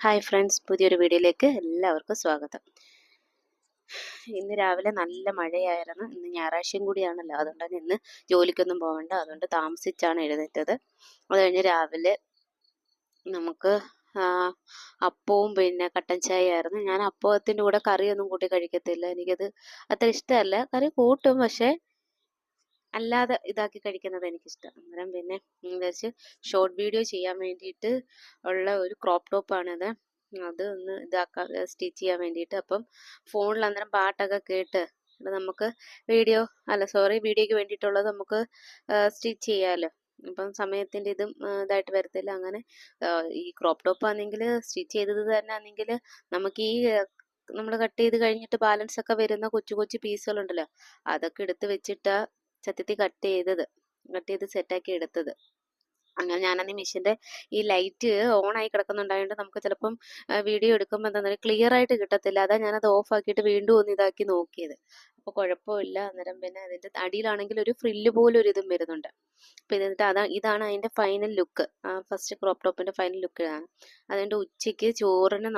Hi friends പുതിയൊരു വീഡിയോയിലേക്ക് എല്ലാവർക്കും സ്വാഗതം. ഇന്ന് രാവിലെ നല്ല മഴയായിരുന്നു. ഇന്ന് ഞായറാഴ്ചയും കൂടിയാണല്ലോ. അതുകൊണ്ട് തന്നെ ഇന്ന് ജോലിക്കൊന്നും പോകണ്ട അതുകൊണ്ട് താമസിച്ചാണ് എഴുന്നേറ്റത്. അത് കഴിഞ്ഞ് രാവിലെ നമുക്ക് അപ്പവും പിന്നെ കട്ടൻ ചായ ആയിരുന്നു ഞാൻ അപ്പത്തിന്റെ കൂടെ കറിയൊന്നും കൂട്ടി കഴിക്കത്തില്ല. എനിക്കത് അത്ര ഇഷ്ടമല്ല. കറി കൂട്ടും പക്ഷേ അല്ലാതെ ഇതാക്കി കഴിക്കുന്നത് എനിക്കിഷ്ടം. അന്നേരം പിന്നെ വിചാരിച്ച് ഷോർട്ട് വീഡിയോ ചെയ്യാൻ വേണ്ടിയിട്ട് ഉള്ള ഒരു ക്രോപ്പ് ടോപ്പാണിത് അത് ഒന്ന് ഇതാക്കാൻ സ്റ്റിച്ച് ചെയ്യാൻ വേണ്ടിയിട്ട്. അപ്പം ഫോണിൽ അന്നേരം പാട്ടൊക്കെ കേട്ട് നമുക്ക് വീഡിയോ അല്ല സോറി വീഡിയോയ്ക്ക് വേണ്ടിയിട്ടുള്ളത് നമുക്ക് സ്റ്റിച്ച് ചെയ്യാമല്ലോ അപ്പം സമയത്തിന്റെ ഇതും ഇതായിട്ട് വരത്തില്ല. അങ്ങനെ ഈ ക്രോപ്പ് ടോപ്പ് ആണെങ്കിൽ സ്റ്റിച്ച് ചെയ്തത് തന്നെ ആണെങ്കിൽ നമുക്ക് ഈ നമ്മൾ കട്ട് ചെയ്ത് കഴിഞ്ഞിട്ട് ബാലൻസ് ഒക്കെ വരുന്ന കൊച്ചു കൊച്ചു പീസുകളുണ്ടല്ലോ അതൊക്കെ എടുത്ത് വെച്ചിട്ടാ സത്യത്തിൽ കട്ട് ചെയ്തത്. കട്ട് ചെയ്ത് സെറ്റാക്കി എടുത്തത്. അങ്ങനെ ഞാനന്ന് മെഷീന്റെ ഈ ലൈറ്റ് ഓൺ ആയി കിടക്കുന്നുണ്ടായതുകൊണ്ട് നമുക്ക് ചിലപ്പം വീഡിയോ എടുക്കുമ്പോൾ എന്താ ക്ലിയർ ആയിട്ട് കിട്ടത്തില്ല. അതാ ഞാനത് ഓഫ് ആക്കിയിട്ട് വീണ്ടും ഒന്ന് ഇതാക്കി നോക്കിയത്. അപ്പോൾ കുഴപ്പമില്ല. അന്നേരം പിന്നെ അതിന്റെ അടിയിലാണെങ്കിൽ ഒരു ഫ്രില്ല് പോലെ ഒരു ഇതും വരുന്നുണ്ട്. അപ്പോൾ എന്നിട്ട് അതാ ഇതാണ് അതിന്റെ ഫൈനൽ ലുക്ക് ഫസ്റ്റ് ക്രോപ്പ് ടോപ്പിന്റെ ഫൈനൽ ലുക്ക് ഇതാണ് അതുകൊണ്ട് ഉച്ചയ്ക്ക് ചോറിന്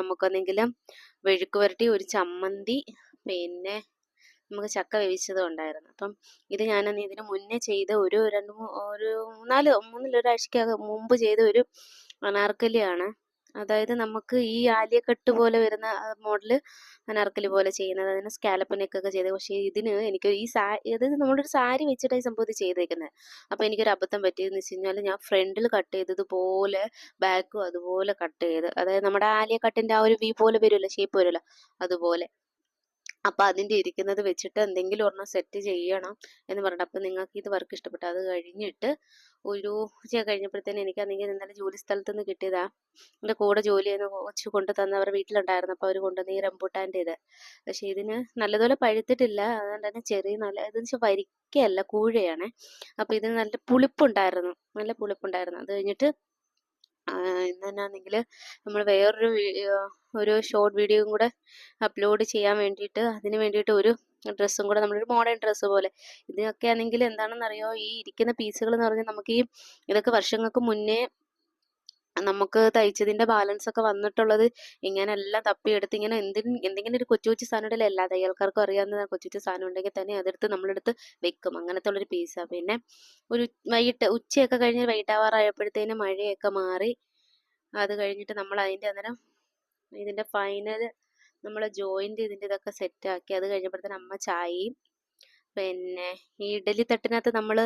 വെഴുക്ക് വരട്ടി ഒരു ചമ്മന്തി പിന്നെ നമുക്ക് ചക്ക വേവിച്ചതും ഉണ്ടായിരുന്നു. അപ്പം ഇത് ഞാൻ ഇതിന് മുന്നേ ചെയ്ത ഒരു രണ്ട് ഒരു മൂന്നാൽ മൂന്നിലൊരാഴ്ചക്കകം മുമ്പ് ചെയ്ത ഒരു അനാർക്കലിയാണ്. അതായത് നമുക്ക് ഈ ആലിയക്കെട്ട് പോലെ വരുന്ന മോഡൽ അനാർക്കലി പോലെ ചെയ്യുന്നത്. അതിന് സ്കാലപ്പ് നെക്കൊക്കെ ചെയ്തത് പക്ഷേ ഇതിന് എനിക്ക് ഈ സാ അതായത് നമ്മളൊരു സാരി വെച്ചിട്ടായി സംഭവം ഇത് ചെയ്തേക്കുന്നത്. അപ്പോൾ എനിക്കൊരു അബദ്ധം പറ്റിയതെന്ന് വെച്ച് കഴിഞ്ഞാൽ ഞാൻ ഫ്രണ്ടിൽ കട്ട് ചെയ്തതുപോലെ ബാക്കും അതുപോലെ കട്ട് ചെയ്ത്. അതായത് നമ്മുടെ ആലിയ കട്ടിന്റെ ആ ഒരു വി പോലെ വരുമല്ലോ ഷേപ്പ് വരുമല്ലോ അതുപോലെ. അപ്പം അതിന്റെ ഇരിക്കുന്നത് വെച്ചിട്ട് എന്തെങ്കിലും ഒരെണ്ണം സെറ്റ് ചെയ്യണം എന്ന് പറഞ്ഞിട്ട് അപ്പം നിങ്ങൾക്ക് ഇത് വർക്ക് ഇഷ്ടപ്പെട്ടു. അത് കഴിഞ്ഞിട്ട് ഒരു ഉച്ച കഴിഞ്ഞപ്പോഴത്തേന് എനിക്കാണെങ്കിൽ ഇന്നലെ ജോലി സ്ഥലത്ത് നിന്ന് കിട്ടിയതാ. എന്റെ കൂടെ ജോലി ചെയ്യുന്ന കൊച്ചു കൊണ്ട് തന്ന അവരുടെ വീട്ടിലുണ്ടായിരുന്നു. അപ്പോൾ അവർ കൊണ്ടുവന്ന ഈ റംബൂട്ടാന്റെ ഇത്. പക്ഷേ ഇതിന് നല്ലതുപോലെ പഴുത്തിട്ടില്ല. അതുകൊണ്ട് തന്നെ ചെറിയ നല്ല ഇതെന്ന് വെച്ചാൽ വരിക്കയല്ല കൂഴയാണ്. അപ്പോൾ ഇതിന് നല്ല പുളിപ്പുണ്ടായിരുന്നു. നല്ല പുളിപ്പുണ്ടായിരുന്നു. അത് കഴിഞ്ഞിട്ട് ഇന്നെന്നാണെങ്കിൽ നമ്മൾ വേറൊരു ഒരു ഷോർട്ട് വീഡിയോയും കൂടെ അപ്ലോഡ് ചെയ്യാൻ വേണ്ടിയിട്ട് അതിന് വേണ്ടിയിട്ട് ഒരു ഡ്രസ്സും കൂടെ നമ്മളൊരു മോഡേൺ ഡ്രസ്സ് പോലെ. ഇതിനൊക്കെ ആണെങ്കിൽ എന്താണെന്നറിയോ? ഈ ഇരിക്കുന്ന പീസുകൾ എന്ന് പറഞ്ഞാൽ നമുക്ക് ഈ ഇതൊക്കെ വർഷങ്ങൾക്ക് മുന്നേ നമുക്ക് തയ്ച്ചതിന്റെ ബാലൻസ് ഒക്കെ വന്നിട്ടുള്ളത് ഇങ്ങനെ എല്ലാം തപ്പിയെടുത്ത് ഇങ്ങനെ എന്തിനും എന്തെങ്കിലും ഒരു കൊച്ചു കൊച്ചു സാധനം ഉണ്ടല്ലോ എല്ലാ തയ്യൽക്കാർക്കും അറിയാവുന്ന കൊച്ചു കൊച്ചു സാധനം ഉണ്ടെങ്കിൽ തന്നെ അതെടുത്ത് നമ്മളെടുത്ത് വെക്കും. അങ്ങനത്തെ ഉള്ളൊരു പീസാണ് പിന്നെ ഒരു വൈകിട്ട് ഉച്ചയൊക്കെ കഴിഞ്ഞ് വൈകിട്ടാവാറായപ്പോഴത്തേനും മഴയൊക്കെ മാറി. അത് കഴിഞ്ഞിട്ട് നമ്മൾ അതിന്റെ അന്നേരം ഇതിന്റെ ഫൈനൽ നമ്മൾ ജോയിന്റ് ഇതിന്റെ ഇതൊക്കെ സെറ്റാക്കി അത് കഴിഞ്ഞപ്പോഴത്തേനും അമ്മ ചായയും പിന്നെ ഈ ഇഡലി തട്ടിനകത്ത് നമ്മൾ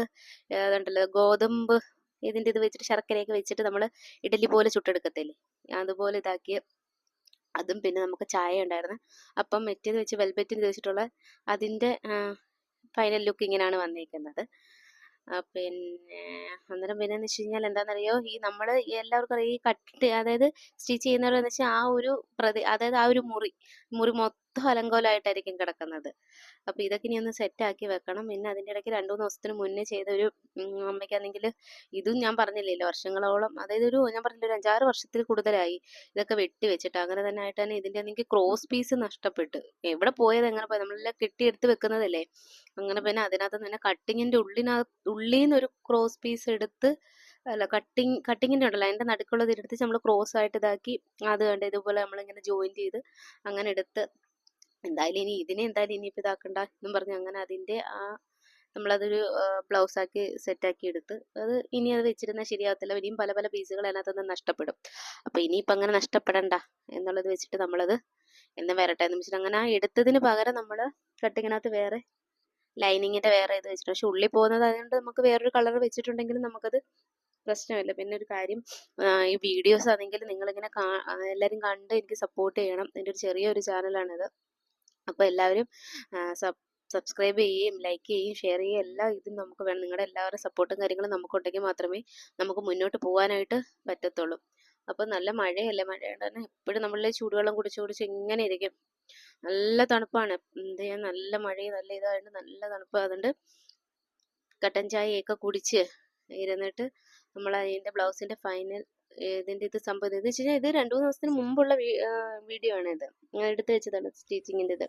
അതുണ്ടല്ലോ ഗോതമ്പ് ഇതിന്റെ ഇത് വെച്ചിട്ട് ശർക്കരയൊക്കെ വെച്ചിട്ട് നമ്മൾ ഇഡലി പോലെ ചുട്ടെടുക്കത്തില്ലേ? അതുപോലെ ഇതാക്കി അതും പിന്നെ നമുക്ക് ചായ ഉണ്ടായിരുന്നു. അപ്പം മെറ്റേത് വെച്ച് വെൽബെറ്റിൽ വെച്ചിട്ടുള്ള അതിന്റെ ഫൈനൽ ലുക്ക് ഇങ്ങനെയാണ് വന്നിരിക്കുന്നത് പിന്നെ അന്നേരം പിന്നെന്ന് വെച്ച് കഴിഞ്ഞാൽ എന്താണെന്നറിയോ ഈ നമ്മൾ എല്ലാവർക്കും അറിയാം ഈ കട്ട് അതായത് സ്റ്റിച്ച് ചെയ്യുന്നവരെന്ന് വെച്ചാൽ ആ ഒരു പ്രതി അതായത് ആ ഒരു മുറി മുറി മൊത്തം മൊത്തം അലങ്കോലമായിട്ടായിരിക്കും കിടക്കുന്നത്. അപ്പോൾ ഇതൊക്കെ ഇനി ഒന്ന് സെറ്റാക്കി വെക്കണം. പിന്നെ അതിന്റെ ഇടയ്ക്ക് രണ്ടു മൂന്ന് ദിവസത്തിന് മുന്നേ ചെയ്ത ഒരു അമ്മയ്ക്കാണെങ്കിൽ ഇതും ഞാൻ പറഞ്ഞില്ലല്ലോ വർഷങ്ങളോളം. അതായത് ഒരു ഞാൻ പറഞ്ഞില്ല ഒരു അഞ്ചാറ് വർഷത്തിൽ കൂടുതലായി ഇതൊക്കെ വെട്ടി വെച്ചിട്ട്. അങ്ങനെ തന്നെ ആയിട്ട് തന്നെ ഇതിന്റെ എനിക്ക് ക്രോസ് പീസ് നഷ്ടപ്പെട്ട്. എവിടെ പോയത് എങ്ങനെ പോയത് നമ്മളെല്ലാം കെട്ടിയെടുത്ത് വെക്കുന്നതല്ലേ. അങ്ങനെ പിന്നെ അതിനകത്ത് തന്നെ കട്ടിങ്ങിന്റെ ഉള്ളിനകത്ത് ഉള്ളിൽ ഒരു ക്രോസ് പീസ് എടുത്ത് അല്ല കട്ടിങ് കട്ടിങ്ങിന്റെ ഉണ്ടല്ലോ അതിന്റെ നടുക്കുള്ളത് എടുത്ത് നമ്മൾ ക്രോസ് ആയിട്ട് ഇതാക്കി അത് കണ്ട് ഇതുപോലെ നമ്മളിങ്ങനെ ജോയിൻ ചെയ്ത് അങ്ങനെ എടുത്ത് എന്തായാലും ഇനി ഇതിനെ എന്തായാലും ഇനിയിപ്പോൾ ഇതാക്കണ്ട എന്നും പറഞ്ഞ് അങ്ങനെ അതിന്റെ ആ നമ്മളതൊരു ബ്ലൗസാക്കി സെറ്റാക്കി എടുത്ത് അത് ഇനി അത് വെച്ചിരുന്നാൽ ശരിയാകത്തില്ല ഇനിയും പല പല പീസുകൾ അതിനകത്ത് നിന്ന് നഷ്ടപ്പെടും. അപ്പോൾ ഇനിയിപ്പോൾ അങ്ങനെ നഷ്ടപ്പെടണ്ട എന്നുള്ളത് വെച്ചിട്ട് നമ്മളത് എന്ന് വരട്ടെ എന്ന് വെച്ചിട്ട് അങ്ങനെ ആ എടുത്തതിന് പകരം നമ്മൾ കട്ടിങ്ങിനകത്ത് വേറെ ലൈനിങ്ങിന്റെ വേറെ ഇത് വെച്ചിട്ട് പക്ഷെ ഉള്ളിൽ പോകുന്നത് അതുകൊണ്ട് നമുക്ക് വേറൊരു കളർ വെച്ചിട്ടുണ്ടെങ്കിലും നമുക്കത് പ്രശ്നമില്ല. പിന്നെ ഒരു കാര്യം ഈ വീഡിയോസ് ആണെങ്കിൽ നിങ്ങളിങ്ങനെ കാ എല്ലാവരും കണ്ട് എനിക്ക് സപ്പോർട്ട് ചെയ്യണം. എന്റെ ഒരു ചെറിയൊരു ചാനലാണിത് അപ്പോൾ എല്ലാവരും സബ് സബ്സ്ക്രൈബ് ചെയ്യുകയും ലൈക്ക് ചെയ്യുകയും ഷെയർ ചെയ്യുകയും എല്ലാ ഇതും നമുക്ക് വേണം. നിങ്ങളുടെ എല്ലാവരുടെ സപ്പോർട്ടും കാര്യങ്ങളും നമുക്കുണ്ടെങ്കിൽ മാത്രമേ നമുക്ക് മുന്നോട്ട് പോകാനായിട്ട് പറ്റത്തുള്ളൂ. അപ്പോൾ നല്ല മഴയല്ലേ? മഴയുണ്ട് തന്നെ എപ്പോഴും നമ്മളിൽ ചൂടുവെള്ളം കുടിച്ച് കുടിച്ച് ഇങ്ങനെ ഇരിക്കും. നല്ല തണുപ്പാണ്. എന്ത് ചെയ്യാൻ? നല്ല മഴയും നല്ല ഇതായിട്ട് നല്ല തണുപ്പ്. അതുകൊണ്ട് കട്ടൻ ചായയൊക്കെ കുടിച്ച് ഇരുന്നിട്ട് നമ്മൾ അതിന്റെ ബ്ലൗസിന്റെ ഫൈനൽ ഇതിന്റെ ഇത് സംഭവം എന്ന് വെച്ച് കഴിഞ്ഞാൽ ഇത് രണ്ട് മൂന്ന് ദിവസത്തിന് മുമ്പുള്ള വീഡിയോ ആണ് ഇത് ഞാൻ എടുത്ത് വെച്ചതാണ് സ്റ്റിച്ചിങ്ങിന്റെ ഇത്